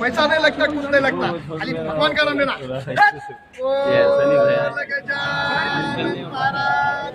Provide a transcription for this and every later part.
पैसा नहीं लगता कुछ नहीं लगता. खाली भगवान का नाम लेना बोल गजानन महाराज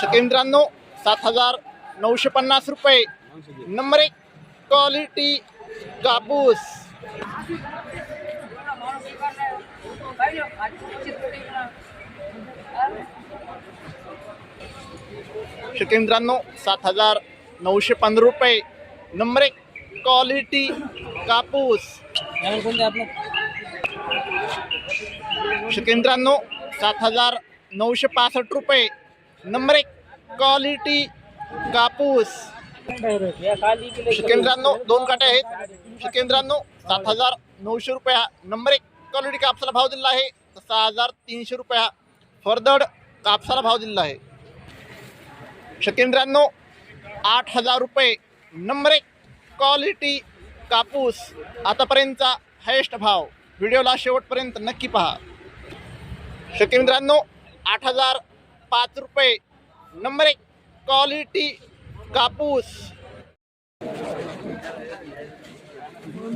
शकेंद्रांनो सात हज़ार नऊशे पन्नास रुपये. नंबर एक क्वालिटी कापूस शकेंद्रांनो सात हज़ार नऊशे पंधरा रुपये. नंबर एक क्वालिटी कापूस। शकेंद्रांनो सात हज़ार नऊशे पासष्ट रुपये. नंबर एक क्वालिटी कापूस. शकेंद्रांनो दोन काटे आहेत. शकेंद्रांनो सात हज़ार नऊशे रुपये हा नंबर एक क्वालिटी कापसाला भाव दिला आहे. तर सहा हज़ार तीनशे रुपये हा फरदड कापसाला भाव दिला आहे. शकेंद्रांनो आठ हज़ार रुपये. नंबर एक क्वालिटी कापूस आतापर्यंतचा हायेस्ट भाव. व्हिडिओला शेवटपर्यंत नक्की पहा. शकेंद्रांनो आठ हजार पाच रुपये. नंबर एक क्वालिटी कापूस.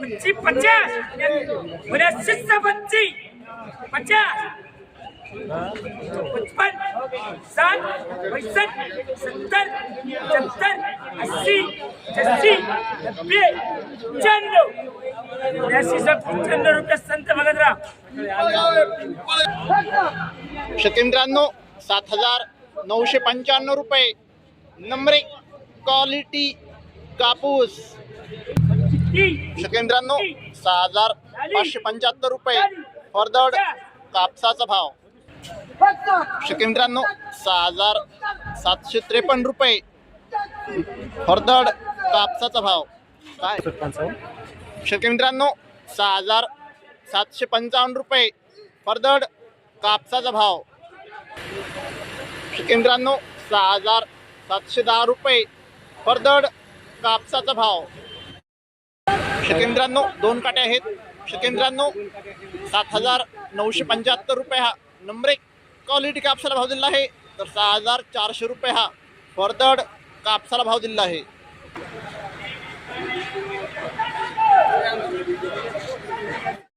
पच्ची पचास. उन्यासी पच्ची पचास. पचपन. साठ. पैंसठ. सत्तर. पचहत्तर अस्सी. पचासी नब्बे. पंच्याण्णव. उन्यासी पंच्याण्णव रुपये संत भगतराव. शकेंद्रांनो सात हजार नऊशे पंच्याण्णव रुपये. नंबरे क्वालिटी कापूस. शकेंद्रांनो सहा हजार पाचशे पंच्याहत्तर रुपये फरदड कापसाचा भाव. शकेंद्रांनो सहा हजार सातशे त्रेपन्न रुपये फरदड कापसाचा भाव. काय? शकेंद्रांनो सहा हजार सातशे पंचावन्न रुपये फरदड कापसाचा भाव. शकेंद्रांनो सहा हजार सातशे दहा रुपये फरदड कापसाचा भाव. शिकेंद्रांनो दोन काटे आहेत. शिकेंद्रांनो सात हजार नऊशे पंच्याहत्तर रुपये हा नंबर एक क्वालिटी कापसाला भाव दिला आहे. तर सहा हजार चारशे रुपये हा फरदड कापसाला भाव दिला आहे.